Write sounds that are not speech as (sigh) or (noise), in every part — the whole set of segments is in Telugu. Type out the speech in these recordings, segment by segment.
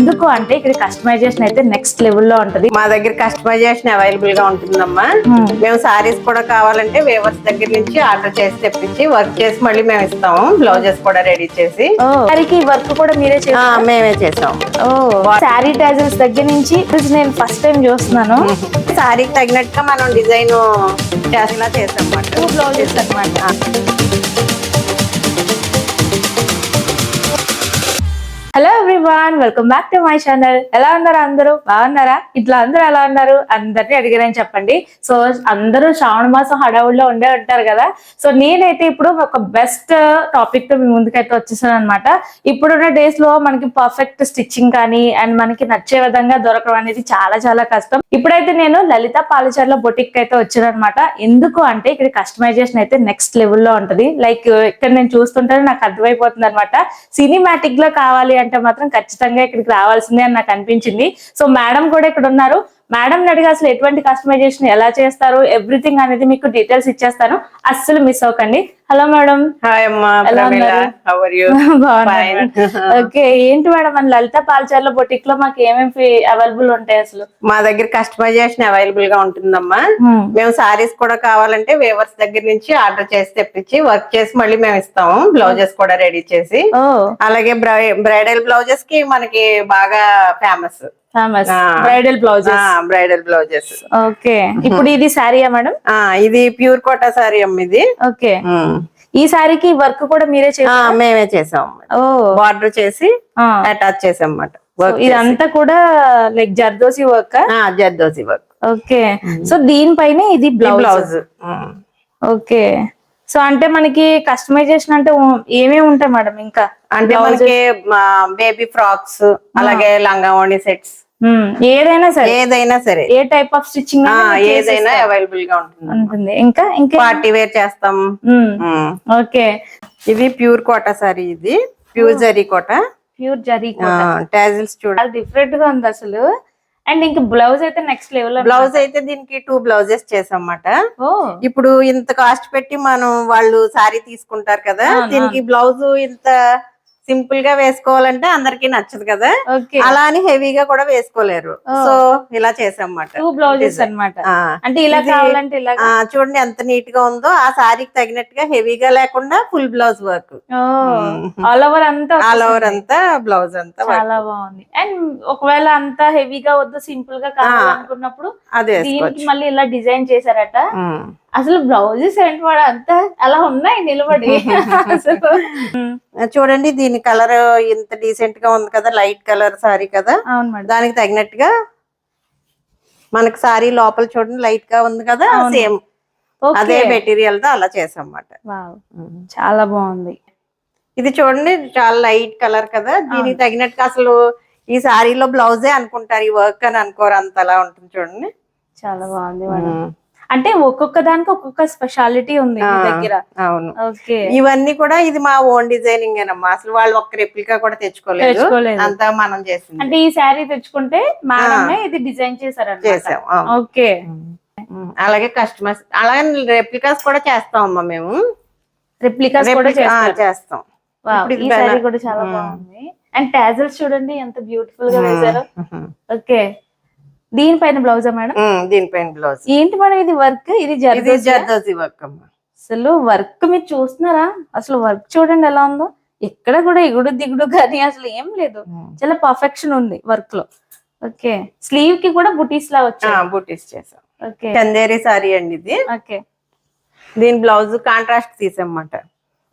ఎందుకు అంటే ఇక్కడ కస్టమైజేషన్ అయితే నెక్స్ట్ లెవెల్లో ఉంటది. మా దగ్గర కస్టమైజేషన్ అవైలబుల్గా ఉంటుందమ్మా. Hmm. మేము సారీస్ కూడా కావాలంటే వేవర్స్ దగ్గర నుంచి ఆర్డర్ చేసి తెప్పించి వర్క్ చేసి మళ్ళీ మేము ఇస్తాము. బ్లౌజెస్ కూడా రెడీ చేసి. సారీకి వర్క్ కూడా మీరే ఆ, చేస్తారు? మేమే చేసాము శారీ టైజల్స్ దగ్గర నుంచి నేను ఫస్ట్ టైం చూస్తున్నాను. సారీకి తగినట్టుగా మనం డిజైన్ చేసేలా చేసాం బ్లౌజెస్ అన్నమాట hello welcome back to my channel ఎలా ఉన్నారు అందరూ? బాగున్నారా? ఇట్లా అందరూ ఎలా ఉన్నారు? అందరినీ అడిగారని చెప్పండి. సో అందరూ శ్రావణ మాసం హడావుల్లో ఉండే ఉంటారు కదా. సో నేనైతే ఇప్పుడు ఒక బెస్ట్ టాపిక్తో మీ ముందుకైతే వచ్చేసాను అనమాట ఇప్పుడున్న డేస్లో మనకి పర్ఫెక్ట్ స్టిచ్చింగ్ కానీ అండ్ మనకి నచ్చే విధంగా దొరకడం అనేది చాలా చాలా కష్టం. ఇప్పుడైతే నేను లలిత పాలచర్ల బొటిక్ అయితే వచ్చాను అనమాట ఎందుకు అంటే ఇక్కడ కస్టమైజేషన్ అయితే నెక్స్ట్ లెవెల్లో ఉంటది. లైక్ ఇక్కడ నేను చూస్తుంటే నాకు అర్థమైపోతుంది అనమాట సినిమాటిక్లో కావాలి అంటే మాత్రం ఖచ్చితంగా ఇక్కడికి రావాల్సిందే అని నాకు అనిపించింది. సో మేడం కూడా ఇక్కడ ఉన్నారు మేడం అడిగి అసలు ఎటువంటి కస్టమైజేషన్ ఎలా చేస్తారు? ఎవ్రీథింగ్ అనేది మీకు డీటెయిల్స్ ఇచ్చేస్తాను. అస్సలు మిస్ అవ్వకండి. హలో మేడం హాయ్ ఓకే ఏంటి మేడం? మన లలిత పాలచర్ల బొటిక్లో మాకు ఏమేమి అవైలబుల్ ఉంటాయి అసలు? మా దగ్గర కస్టమైజేషన్ అవైలబుల్గా ఉంటుందమ్మా. మేము సారీస్ కూడా కావాలంటే వేవర్స్ దగ్గర నుంచి ఆర్డర్ చేసి తెప్పించి వర్క్ చేసి మళ్ళీ మేము ఇస్తాము. బ్లౌజెస్ కూడా రెడీ చేసి. అలాగే బ్రైడల్ బ్లౌజెస్కి మనకి బాగా famous famous. Bridal blouses bridal blouses okay ఇప్పుడు ఇది శారీయా మేడం ఇది ప్యూర్ కోటా సారీ అమ్మ ఇది. Okay um. ఈ శారీకి వర్క్ కూడా మీరే చేస్తారు మేమే చేసాం ఓ. బార్డర్ చేసి. అటాచ్ చేసాం అన్నమాట. ఇదంతా కూడా like zardozi work zardozi work okay so దీనిపైన ఇది బ్లౌజ్ ఓకే సో అంటే మనకి కస్టమైజేషన్ అంటే ఏమేమి ఉంటాయి మేడం ఇంకా? అంటే మనకి బేబీ ఫ్రాక్స్ అలాగే లంగా ఓణి సెట్స్ ఏదైనా సరే. ఏదైనా సరే. ఏ టైప్ ఆఫ్ స్టిచ్చింగ్ ఏదైనా అవైలబుల్గా ఉంటుంది ఉంటుంది. ఇంకా ఇంకా పార్టీ వేర్ చేస్తాం. ఓకే. ఇది ప్యూర్ కోటా సారీ ఇది. Pure zari Kota pure zari tassels చూడ చాలా డిఫరెంట్గా ఉంది అసలు. అండ్ ఇంకా బ్లౌజ్ అయితే నెక్స్ట్ లెవెల్ బ్లౌజ్ అయితే దీనికి టూ బ్లౌజెస్ చేసామన్నమాట. ఓ. ఇప్పుడు ఇంత కాస్ట్ పెట్టి మనం వాళ్ళు సారీ తీసుకుంటారు కదా దీనికి బ్లౌజ్ ఇంత సింపుల్గా వేసుకోవాలంటే అందరికి నచ్చదు కదా. అలా అని హెవీగా కూడా వేసుకోలేరు. సో ఇలా చేసామన్నమాట టూ బ్లౌజెస్ అన్నమాట. ఆ. అంటే ఇలా కావాలంటే ఇలా చూడండి ఎంత నీట్గా ఉందో ఆ సారీకి తగినట్టుగా హెవీగా లేకుండా full blouse work. All over అంతా ఆల్ ఓవర్. అంతా బ్లౌజ్ అంతా. చాలా బాగుంది. అండ్ ఒకవేళ అంత హెవీగా వద్దు సింపుల్గా కావాలనుకున్నప్పుడు అదే దీనికి మళ్ళీ ఇలా డిజైన్ చేశారట. అసలు బ్లౌజెస్ ఏంటి వాడు? అంతా అలా ఉన్నాయి నిలబడి. అసలు. (laughs) చూడండి దీని కలర్ ఇంత డీసెంట్గా ఉంది కదా లైట్ కలర్ సారీ కదా. అవును దానికి తగినట్టుగా మనకి సారీ లోపల చూడండి లైట్గా ఉంది కదా. సేమ్ అదే మెటీరియల్తో అలా చేసాం అన్నమాట. చాలా బాగుంది. ఇది చూడండి చాలా లైట్ కలర్ కదా. దీనికి తగినట్టుగా అసలు ఈ సారీలో బ్లౌజే అనుకుంటారు ఈ వర్క్ అని అనుకోరు అంతలా ఉంటుంది చూడండి. చాలా బాగుంది మేడం. అంటే ఒక్కొక్క దానికి ఒక్కొక్క స్పెషాలిటీ ఉంది. దగ్గర. అవును. ఓకే. ఇవన్నీ కూడా ఇది మా ఓన్ డిజైనింగ్ అమ్మా అసలు వాళ్ళు ఒక్క రెప్లికా కూడా తెచ్చుకోలేదు. అంతా మనం చేసింది. అంటే ఈ శారీ తెచ్చుకుంటే మేడమే ఇది డిజైన్ చేశారన్నమాట. చేసాం. ఓకే. అలాగే కస్టమర్స్ అలాగే రెప్లికాస్ కూడా చేస్తాం అమ్మా మేము. రెప్లికాస్ కూడా చేస్తాం. ఈ శారీ కూడా చాలా. బాగుంది. అండ్ టాజల్స్ చూడండి ఎంత బ్యూటిఫుల్గా వేశారు. ఓకే. దీనిపైన బ్లౌజా మేడం? దీనిపైన బ్లౌజ్ ఏంటి మేడం ఇది వర్క్ ఇది జర్దోసి వర్క్ అమ్మా. అసలు వర్క్ మీరు చూస్తున్నారా? అసలు వర్క్ చూడండి ఎలా ఉందో. ఎక్కడ కూడా ఎగుడు దిగుడు కానీ అసలు ఏం లేదు. చాలా పర్ఫెక్షన్ ఉంది వర్క్లో. ఓకే స్లీవ్కి కూడా బుటీస్ లా వచ్చాయి. బూటీస్ చేసాం ఓకే చందేరి సారీ అండి ఇది. ఓకే దీని బ్లౌజ్ కాంట్రాస్ట్ తీసామన్నమాట.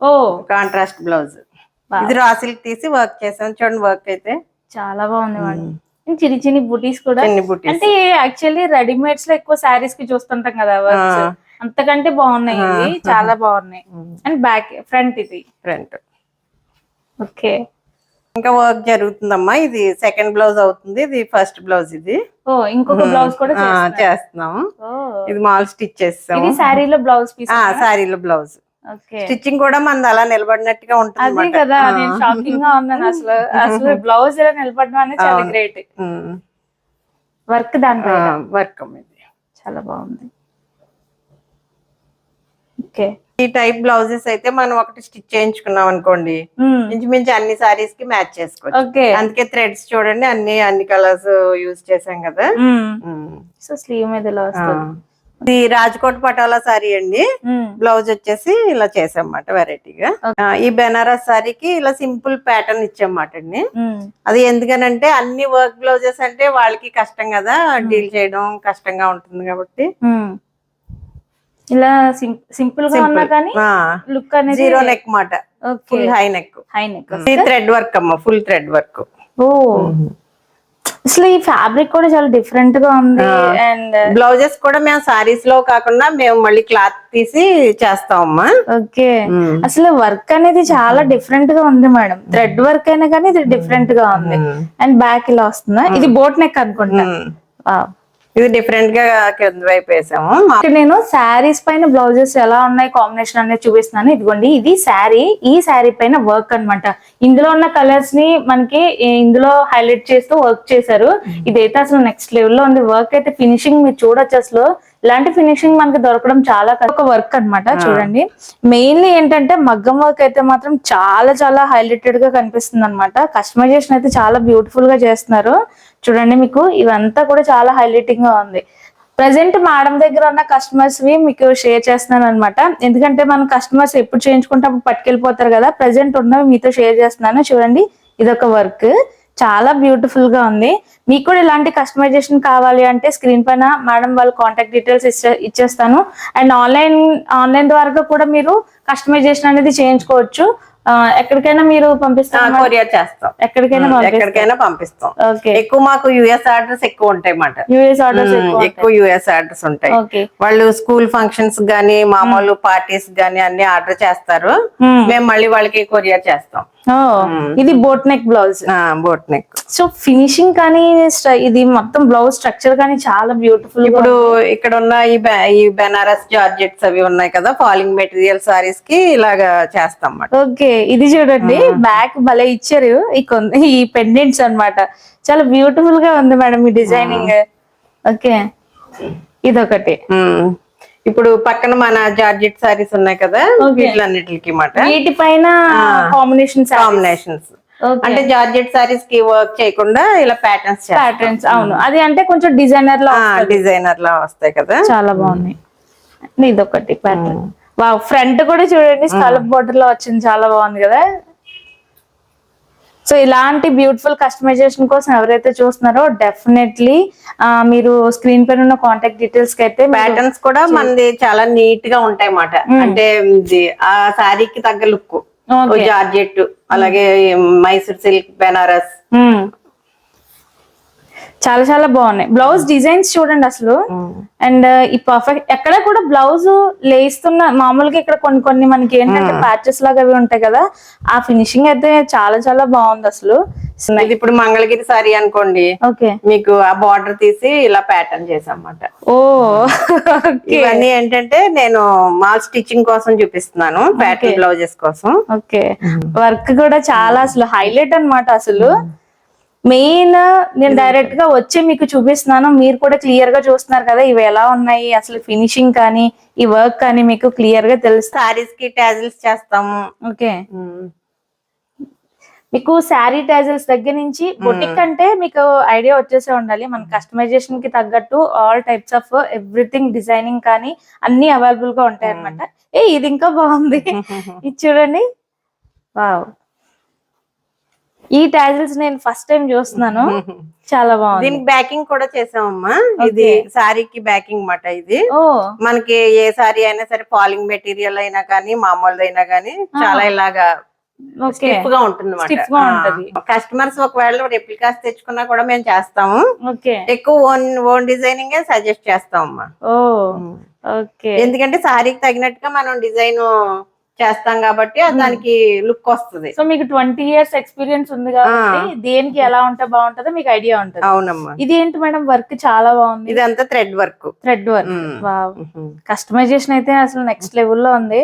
ఓ. Contrast blouse. ఇది రా సిల్క్ తీసి వర్క్ చేసాం చూడండి వర్క్ అయితే. చాలా బాగుంది మేడం. చిన్న చిన్న బుటీస్ కూడా. అంటే యాక్చువల్లీ రెడీమేడ్స్లో ఎక్కువ శారీస్కి చూస్తుంటాం కదా. అంతకంటే బాగున్నాయి ఇవి. చాలా బాగున్నాయి. అండ్ బ్యాక్ ఫ్రంట్ ఇది. ఫ్రంట్ ఓకే ఇంకా వర్క్ జరుగుతుందమ్మా. ఇది సెకండ్ బ్లౌజ్ అవుతుంది. ఇది ఫస్ట్ బ్లౌజ్ ఇది. ఓ ఇంకొక బ్లౌజ్ కూడా ఓ. ఇది మాల్ స్టిచ్ చేస్తాము. ఇది శారీలో బ్లౌజ్ పీస్ ఆ సారీలో బ్లౌజ్ స్టిచ్చింగ్ కూడా మనది అలా నిలబడినట్టుగా ఉంటుంది అదే కదా నేను షాకింగ్గా ఉన్నాను. అసలు అసలు బ్లౌజ్ ఇలా నిలబడడం అనేది చాలా. గ్రేట్ వర్క్ దానిపై వర్క్ చాలా బాగుంది. ఓకే. ఈ టైప్ బ్లౌజెస్ అయితే మనం ఒకటి స్టిచ్ చేయించుకున్నాం అనుకోండి ఇంచుమించు అన్ని సారీస్కి మ్యాచ్ చేసుకోవచ్చు. అందుకే థ్రెడ్స్ చూడండి అన్ని అన్ని కలర్స్ యూజ్ చేసాం కదా. సో స్లీవ్ మీద ఇలా ఇది రాజ్కోట్ పటాలా సారీ అండి. బ్లౌజ్ వచ్చేసి ఇలా చేసామన్నమాట వెరైటీగా. ఈ బెనారస్ సారీకి ఇలా సింపుల్ ప్యాటర్న్ ఇచ్చామాట అండి. అది ఎందుకనంటే అన్ని వర్క్ బ్లౌజెస్ అంటే వాళ్ళకి కష్టం కదా డీల్ చేయడం కష్టంగా ఉంటుంది కాబట్టి. ఇలా సింపుల్గా ఉన్నా కానీ లుక్ అనేది జీరో నెక్ మాట. Okay. Full high neck high neck thread work అమ్మ ఫుల్ థ్రెడ్ వర్క్ ఓ. అసలు ఈ ఫ్యాబ్రిక్ కూడా చాలా డిఫరెంట్గా ఉంది అండ్ బ్లౌజెస్ కూడా మేము సారీస్లో కాకుండా మేము మళ్ళీ క్లాత్ తీసి చేస్తామమ్మా. ఓకే. అసలు వర్క్ అనేది చాలా డిఫరెంట్గా ఉంది మేడం. థ్రెడ్ వర్క్ అయినా కానీ ఇది డిఫరెంట్గా ఉంది. అండ్ బ్యాక్ ఇలా వస్తుందా? ఇది బోట్ నెక్ అనుకుంటా. ఇది డిఫరెంట్గా కింద వైపు వేసాము. నేను శారీస్ పైన బ్లౌజెస్ ఎలా ఉన్నాయి కాంబినేషన్ అనేది చూపిస్తున్నాను. ఇదిగోండి ఇది శారీ. ఈ శారీ పైన వర్క్ అన్నమాట. ఇందులో ఉన్న కలర్స్ని మనకి ఇందులో హైలైట్ చేస్తూ వర్క్ చేశారు. ఇదైతే అసలు నెక్స్ట్ లెవెల్లో ఉంది. వర్క్ అయితే ఫినిషింగ్ మీరు చూడొచ్చు అసలు. ఇలాంటి ఫినిషింగ్ మనకి దొరకడం చాలా. ఒక వర్క్ అన్నమాట చూడండి. మెయిన్లీ ఏంటంటే మగ్గం వర్క్ అయితే మాత్రం చాలా చాలా హైలైటెడ్గా కనిపిస్తుంది అనమాట కస్టమైజేషన్ అయితే చాలా బ్యూటిఫుల్గా చేస్తున్నారు. చూడండి మీకు ఇవంతా కూడా చాలా హైలైటింగ్గా ఉంది. ప్రజెంట్ మేడం దగ్గర ఉన్న కస్టమర్స్ వి మీకు షేర్ చేస్తున్నాను అనమాట ఎందుకంటే మన కస్టమర్స్ ఎప్పుడు చేయించుకుంటే అప్పుడు పట్టుకెళ్ళిపోతారు కదా. ప్రజెంట్ ఉన్నవి మీతో షేర్ చేస్తున్నాను. చూడండి ఇదొక వర్క్ చాలా బ్యూటిఫుల్గా ఉంది. మీకు కూడా ఇలాంటి కస్టమైజేషన్ కావాలి అంటే స్క్రీన్ పైన మేడం వాళ్ళ కాంటాక్ట్ డీటెయిల్స్ ఇచ్చే ఇచ్చేస్తాను. అండ్ ఆన్లైన్ ఆన్లైన్ ద్వారా కూడా మీరు కస్టమైజేషన్ అనేది చేయించుకోవచ్చు. ఎక్కడికైనా మీరు పంపిస్తారు కొరియర్ చేస్తాం. ఎక్కడికైనా ఎక్కడికైనా పంపిస్తాం. ఎక్కువ మాకు యుఎస్ ఆర్డర్స్ ఎక్కువ ఉంటాయి అన్నమాట యూఎస్ ఆర్డర్స్. ఎక్కువ యుఎస్ ఆర్డర్స్ ఉంటాయి. వాళ్ళు స్కూల్ ఫంక్షన్స్ గానీ మామూలు పార్టీస్ గానీ అన్ని ఆర్డర్ చేస్తారు. మ్మ్. మళ్ళీ వాళ్ళకి కొరియర్ చేస్తాం. ఇది boat neck blouse boat neck so finishing కానీ ఇది మొత్తం బ్లౌజ్ స్ట్రక్చర్ కానీ చాలా బ్యూటిఫుల్ ఇప్పుడు ఇక్కడ ఉన్న ఈ బెనారస్ జార్జెట్స్ అవి ఉన్నాయి కదా ఫాలింగ్ మెటీరియల్ సారీస్కి ఇలాగా చేస్తాం అన్నమాట. ఓకే ఇది చూడండి. బ్యాక్ భలే ఇచ్చారు. ఈ పెండెంట్స్ అన్నమాట. చాలా బ్యూటిఫుల్గా ఉంది మేడం ఈ డిజైనింగ్ ఓకే ఇదొకటి. ఇప్పుడు పక్కన మన జార్జెట్ సారీస్ ఉన్నాయి కదా. వీటిలన్నిటికి మాట. వీటిపైన కాంబినేషన్ కాంబినేషన్స్ అంటే జార్జెట్ సారీస్కి వర్క్ చేయకుండా ఇలా ప్యాటర్న్స్ ప్యాటర్న్స్ అవును. అది అంటే కొంచెం డిజైనర్లో డిజైనర్ లా వస్తాయి కదా. చాలా బాగున్నాయి. ఇదొకటి ప్యాటర్న్ వా ఫ్రంట్ కూడా చూడండి స్కలప్ బోర్డర్లో వచ్చింది చాలా బాగుంది కదా. సో ఇలాంటి బ్యూటిఫుల్ కస్టమైజేషన్ కోసం ఎవరైతే చూస్తున్నారో డెఫినెట్లీ మీరు స్క్రీన్ పైన ఉన్న కాంటాక్ట్ డీటెయిల్స్కి అయితే ప్యాటర్న్స్ కూడా మనది చాలా నీట్గా ఉంటాయి అన్నమాట అంటే ఆ సారీకి తగ్గ లుక్. జార్జెట్ అలాగే మైసూర్ సిల్క్ బెనారస్. చాలా చాలా బాగున్నాయి. బ్లౌజ్ డిజైన్స్ చూడండి అసలు. అండ్ ఈ పర్ఫెక్ట్ ఎక్కడ కూడా బ్లౌజ్ లేస్తున్న మామూలుగా ఇక్కడ కొన్ని కొన్ని మనకి ఏంటంటే ప్యాచెస్ లాగా అవి ఉంటాయి కదా ఆ ఫినిషింగ్ అయితే చాలా చాలా బాగుంది అసలు. ఇది ఇప్పుడు మంగళగిరి సారీ అనుకోండి. ఓకే మీకు ఆ బార్డర్ తీసి ఇలా ప్యాటర్న్ చేసామన్నమాట ఓ ఇవన్నీ ఏంటంటే నేను మా స్టిచ్చింగ్ కోసం చూపిస్తున్నాను ప్యాటర్న్ బ్లౌజెస్ కోసం. ఓకే వర్క్ కూడా చాలా అసలు హైలైట్ అన్నమాట అసలు. మెయిన్ నేను డైరెక్ట్గా వచ్చి మీకు చూపిస్తున్నాను. మీరు కూడా క్లియర్గా చూస్తున్నారు కదా ఇవి ఎలా ఉన్నాయి? అసలు ఫినిషింగ్ కానీ ఈ వర్క్ కానీ మీకు క్లియర్గా తెలుస్తుంది సారీస్కి టాజిల్స్ చేస్తాము. ఓకే. మీకు శారీ టైజల్స్ దగ్గర నుంచి బొటిక్ అంటే మీకు ఐడియా వచ్చేసే ఉండాలి. మన కస్టమైజేషన్కి తగ్గట్టు all types of everything designing కానీ అన్ని అవైలబుల్గా ఉంటాయి అనమాట ఏ ఇది ఇంకా బాగుంది. (laughs) ఇది చూడండి. వావ్ ఈ టైజల్స్ నేను ఫస్ట్ టైం చూస్తున్నాను. చాలా బాగుంది. దీనికి బ్యాకింగ్ కూడా చేసామమ్మా. ఇది సారీకి బ్యాకింగ్ మాట ఇది. మనకి ఏ సారీ అయినా సరే ఫాలింగ్ మెటీరియల్ అయినా కానీ మామూలుది అయినా కానీ చాలా ఇలాగా స్టిఫ్గా ఉంటుంది Stiff గా ఉంటది. కస్టమర్స్ ఒకవేళ రెప్లికాస్ తెచ్చుకున్నా కూడా మేము చేస్తాము. ఎక్కువ ఓన్ ఓన్ డిజైనింగ్ సజెస్ట్ చేస్తామమ్మా. ఓ. ఓకే. ఎందుకంటే సారీకి తగినట్టుగా మనం డిజైన్ చేస్తాం కాబట్టి అది దానికి లుక్ వస్తుంది. సో మీకు ట్వంటీ ఇయర్స్ ఎక్స్పీరియన్స్ ఉంది కాబట్టి దేనికి ఎలా ఉంటే బాగుంటుందో మీకు ఐడియా ఉంటుంది. అవునమ్మా. ఇది ఏంటి మేడం వర్క్ చాలా బాగుంది? ఇదంతా thread work thread work wow customization అయితే అసలు నెక్స్ట్ లెవెల్లో ఉంది.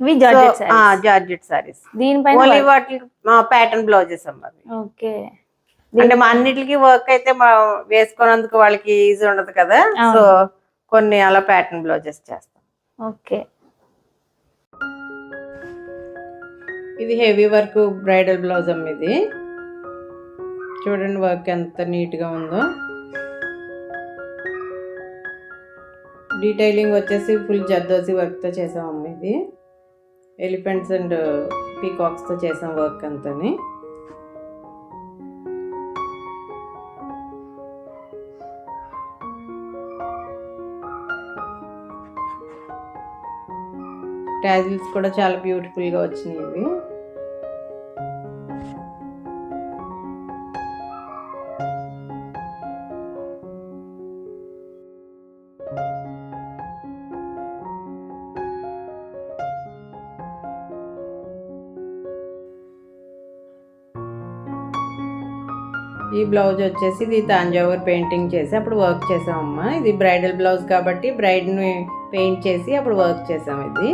ఇవి జార్జెట్ సారీస్ దీనిపైన ఓన్లీ వాటి ప్యాటర్న్ బ్లౌజెస్ అమ్మా. ఓకే. అంటే మా అన్నిటికి వర్క్ అయితే మా వేసుకున్నందుకు వాళ్ళకి ఈజీ ఉండదు కదా. సో కొన్ని అలా ప్యాటర్న్ బ్లౌజెస్ చేస్తాం. ఓకే. ఇది హెవీ వర్క్ బ్రైడల్ బ్లౌజ్ అమ్మ ఇది. చూడండి వర్క్ ఎంత నీట్గా ఉందో. డీటెయిలింగ్ వచ్చేసి ఫుల్ జర్దోసి వర్క్తో చేసాం అమ్మ ఇది. ఎలిఫెంట్స్ అండ్ పీకాక్స్తో చేసాం వర్క్ అంతని. టాజిల్స్ కూడా చాలా బ్యూటిఫుల్గా వచ్చినాయి ఇవి. ఈ బ్లౌజ్ వచ్చేసి ఇది తాంజావూర్ పెయింటింగ్ చేసి అప్పుడు వర్క్ చేసామమ్మా. ఇది బ్రైడల్ బ్లౌజ్ కాబట్టి బ్రైడ్ని పెయింట్ చేసి అప్పుడు వర్క్ చేసాం ఇది.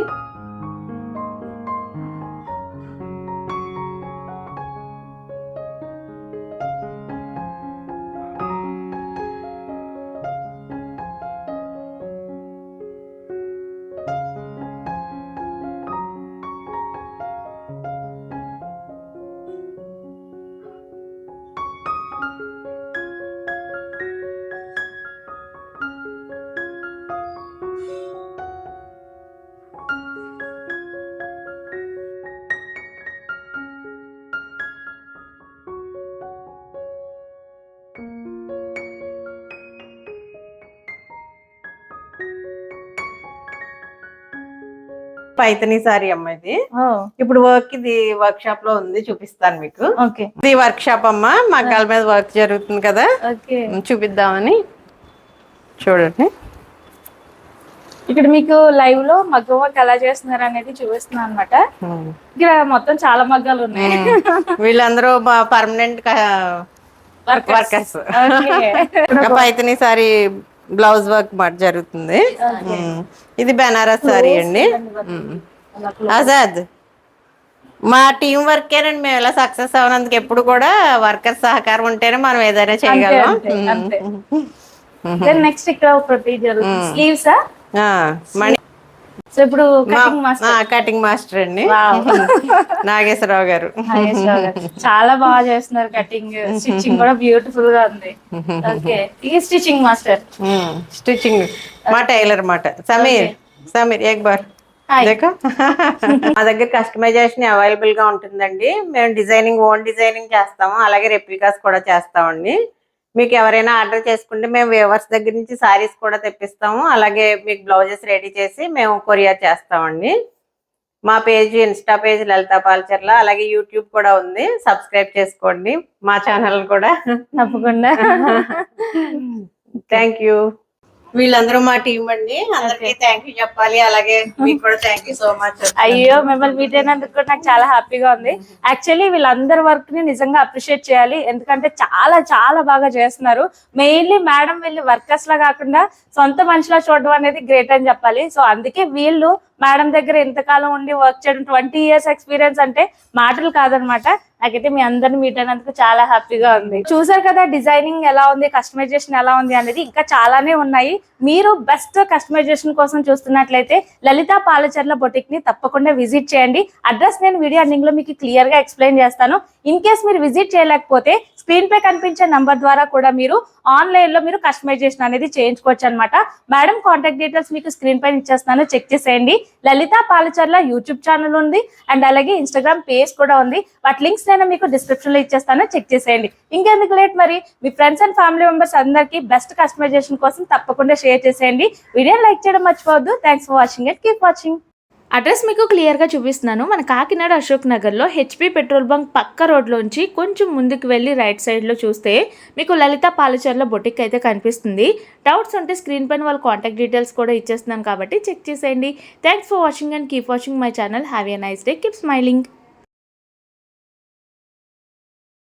పైతని సారీ అమ్మ ఇది. ఇప్పుడు వర్క్ ఇది వర్క్ షాప్లో ఉంది చూపిస్తాను మీకు. ఓకే. ఇది వర్క్ షాప్ అమ్మ మగ్గాల మీద వర్క్ జరుగుతుంది కదా. చూపిద్దామని. చూడండి. ఇక్కడ మీకు లైవ్లో మగ్గ వర్క్ ఎలా చేస్తున్నారు అనేది చూపిస్తున్నాను అనమాట ఇక్కడ మొత్తం చాలా మగ్గాలు ఉన్నాయి. వీళ్ళందరూ permanent workers. Paithani sari blouse work మాట జరుగుతుంది. ఇది బెనారస్ సారీ అండి. ఆజాద్ మా టీం వర్కేనండి మేము ఇలా సక్సెస్ అవనందుకు ఎప్పుడు కూడా వర్కర్ సహకారం ఉంటేనే మనం ఏదైనా చేయగలం. నెక్స్ట్ ఇక్కడ స్లీవ్స్ మణి సో ఇప్పుడు కటింగ్ మాస్టర్ కటింగ్ మాస్టర్ అండి. (laughs) నాగేశ్వరరావు గారు. చాలా బాగా చేస్తున్నారు కటింగ్ స్టిచ్చింగ్ కూడా బ్యూటిఫుల్గా ఉంది. ఓకే ఈ స్టిచ్చింగ్ మాస్టర్ స్టిచ్చింగ్ మా టైలర్ మాట. సమీర్. సమీర్ ఏక్ బార్ (laughs) మా దగ్గర కస్టమైజేషన్ అవైలబుల్గా ఉంటుందండి. మేము డిజైనింగ్ ఓన్ డిజైనింగ్ చేస్తాము. అలాగే రెప్లికాస్ కూడా చేస్తామండి. మీకు ఎవరైనా ఆర్డర్ చేసుకుంటే మేము వేవర్స్ దగ్గర నుంచి సారీస్ కూడా తెప్పిస్తాము. అలాగే మీకు బ్లౌజెస్ రెడీ చేసి మేము కొరియర్ చేస్తామండి. మా page insta page Lalitha Palacharla అలాగే యూట్యూబ్ కూడా ఉంది. సబ్స్క్రైబ్ చేసుకోండి. మా ఛానల్ కూడా. తప్పకుండా. (laughs) థ్యాంక్ యూ వీళ్ళందరూ మా టీం అండి. అందరికీ థ్యాంక్ యూ చెప్పాలి. అలాగే మీకు కూడా థ్యాంక్ యూ సో మచ్ అయ్యో మిమ్మల్ని మీట్ అయినందుకు కూడా నాకు చాలా హ్యాపీగా ఉంది. యాక్చువల్లీ వీళ్ళందరి వర్క్ని నిజంగా అప్రిషియేట్ చేయాలి. ఎందుకంటే చాలా చాలా బాగా చేస్తున్నారు. మెయిన్లీ మేడం వీళ్ళు వర్కర్స్ లా కాకుండా సొంత మనిషిలా చూడడం అనేది గ్రేట్ అని చెప్పాలి. సో అందుకే వీళ్ళు మేడం దగ్గర ఎంతకాలం ఉండి వర్క్ చేయడం ట్వంటీ ఇయర్స్ ఎక్స్పీరియన్స్ అంటే మాటలు కాదనమాట. నాకైతే మీ అందరిని మీట్ అయినందుకు చాలా హ్యాపీగా ఉంది. చూసారు కదా డిజైనింగ్ ఎలా ఉంది కస్టమైజేషన్ ఎలా ఉంది అనేది ఇంకా చాలానే ఉన్నాయి. మీరు బెస్ట్ కస్టమైజేషన్ కోసం చూస్తున్నట్లయితే లలిత పాలచర్ల బొటిక్ని తప్పకుండా విజిట్ చేయండి. అడ్రస్ నేను వీడియో ఎండింగ్లో మీకు క్లియర్గా ఎక్స్ప్లెయిన్ చేస్తాను. ఇన్ కేస్ మీరు విజిట్ చేయలేకపోతే స్క్రీన్ పై కనిపించే నంబర్ ద్వారా కూడా మీరు ఆన్లైన్లో మీరు కస్టమైజేషన్ అనేది చేయించుకోవచ్చు అనమాట మేడం కాంటాక్ట్ డీటెయిల్స్ మీకు స్క్రీన్ పైన ఇచ్చేస్తాను చెక్ చేసేయండి. లలిత పాలచర్ల యూట్యూబ్ ఛానల్ ఉంది. అండ్ అలాగే ఇన్స్టాగ్రామ్ పేజ్ కూడా ఉంది. వాటి లింక్స్ నేను మీకు డిస్క్రిప్షన్లో ఇచ్చేస్తాను. చెక్ చేసేయండి. ఇంకెందుకు లేట్ మరి? మీ ఫ్రెండ్స్ అండ్ ఫ్యామిలీ మెంబర్స్ అందరికీ బెస్ట్ కస్టమైజేషన్ కోసం తప్పకుండా షేర్ చేసేయండి. వీడియో లైక్ చేయడం మర్చిపోవద్దు. Thanks for watching it keep watching. Address మీకు క్లియర్గా చూపిస్తున్నాను. మన కాకినాడ అశోక్ నగర్లో హెచ్పి పెట్రోల్ బంక్ పక్క రోడ్లోంచి కొంచెం ముందుకు వెళ్ళి రైట్ సైడ్లో చూస్తే మీకు లలిత పాలచర్ల బొటిక్ అయితే కనిపిస్తుంది. డౌట్స్ ఉంటే స్క్రీన్ పైన వాళ్ళ కాంటాక్ట్ డీటెయిల్స్ కూడా ఇచ్చేస్తున్నాను కాబట్టి చెక్ చేసేయండి. Thanks for watching and keep watching my channel. Have a nice day. Keep smiling.